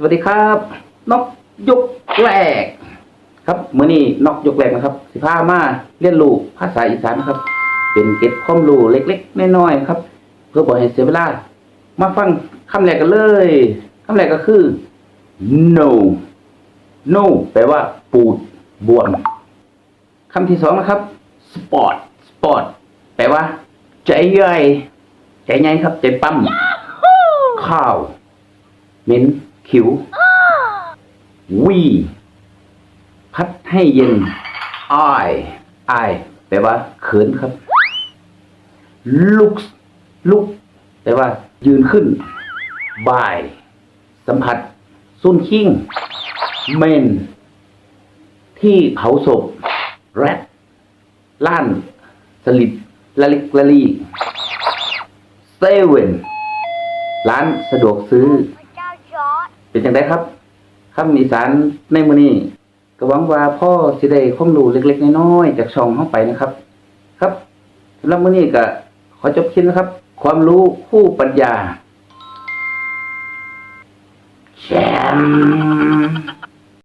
สวัสดีครับนกยกแรก ครับมื้อนี้นกยกแรกนะครับ สิพามาเรียนรู้ภาษาอีสานนะครับ เป็นเก็บความรู้เล็กๆน้อยๆครับ เพื่อบ่ให้เสียเวลามาฟังคำแรกกันเลยคำแรกก็คือ no no แปลว่าปูดบวมคำที่สองนะครับ sport sport แปลว่า ใจใหญ่ใจใหญ่ครับ ใจปั้มข้าวเหม็น ขิววีพัดให้เย็นอายอายแปลว่าเขินครับ ลุกลุกแปลว่า ยืนขึ้นบาย สัมผัสสุนคิงเมน ที่เผาศพ แรดล้าน สลิดละลิกละลีเซเว่นร้านสะดวกซื้อ เป็นอร์ดเป็นจังไรครับคำอีสานในมือนี้ก็หวังว่าพ่อสิได้ความรู้เล็ก ๆ น้อยๆจากช่องเฮาไปนะครับ ครับสำหรับมือนี้ก็ขอจบคลิปนะครับ ความรู้คู่ปัญญาแชมป์